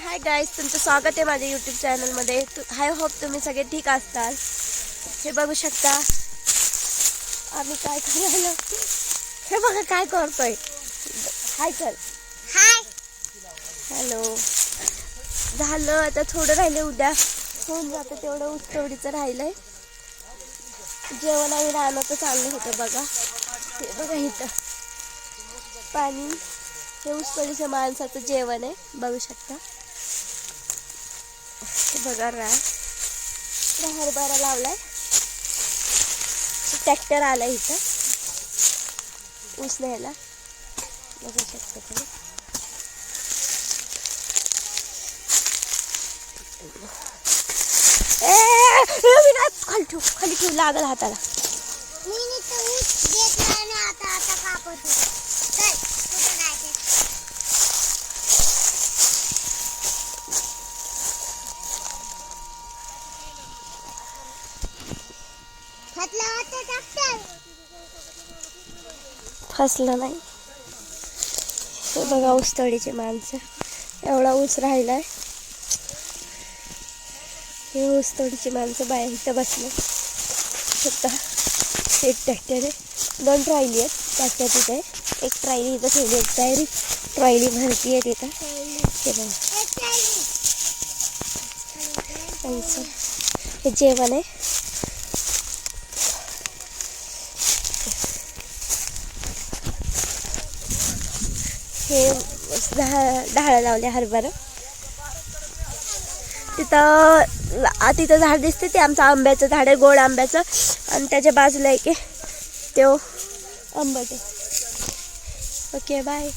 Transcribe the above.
Hi guys तुमचं स्वागत आहे माझ्या यूट्यूब चॅनलमध्ये तु हाय होप तुम्ही सगळे ठीक असताल. हे बघू शकता. आम्ही काय करायला? हे बघा काय करतोय. हाय चल हाय हॅलो झालं आता थोडं राहिले उद्या. होऊन जातं तेवढं उस्तवडीचं राहिलंय. जेवण आम्ही रानाचं चाललं होतं बघा. हे बघा इथं. पाणी. हे उस्तवडीच्या माणसाचं जेवण आहे. बघू शकता. बघा राय हरभरा लावलाय. ट्रॅक्टर आलाय इथं. ऊस न्यायला बघू शकता तुम्ही. खाली ठेव खाली ठेव लागल हाताला मी नुसतं ऊस देत नाही आणि आता आता कापत होतो. चल कुठं जायचं खतला होतं ट्रॅक्टर फसलं नाही. हे बघा ऊसतळीचे माणसं. एवढा ऊस राहिलाय. हे ऊसतोडीची माणसं बाहेर इथं बसले. फक्त एक ट्रॅक्टर आहे. दोन ट्रॉयली आहेत. ट्रॅक्टर तिथे आहे. एक ट्रॉयली इथं ठेवली एक टायरी ट्रॉयली भरती आहे तिथं. हे बघा. त्यांचं हे जेवण आहे. हे ढाळ ढाळं लावले हरभरा. तिथं तिथं झाड दिसते ते आमचं आंब्याचं झाड आहे गोड आंब्याचं. आणि त्याच्या बाजूला एक आहे तो आंबट आहे. Okay bye.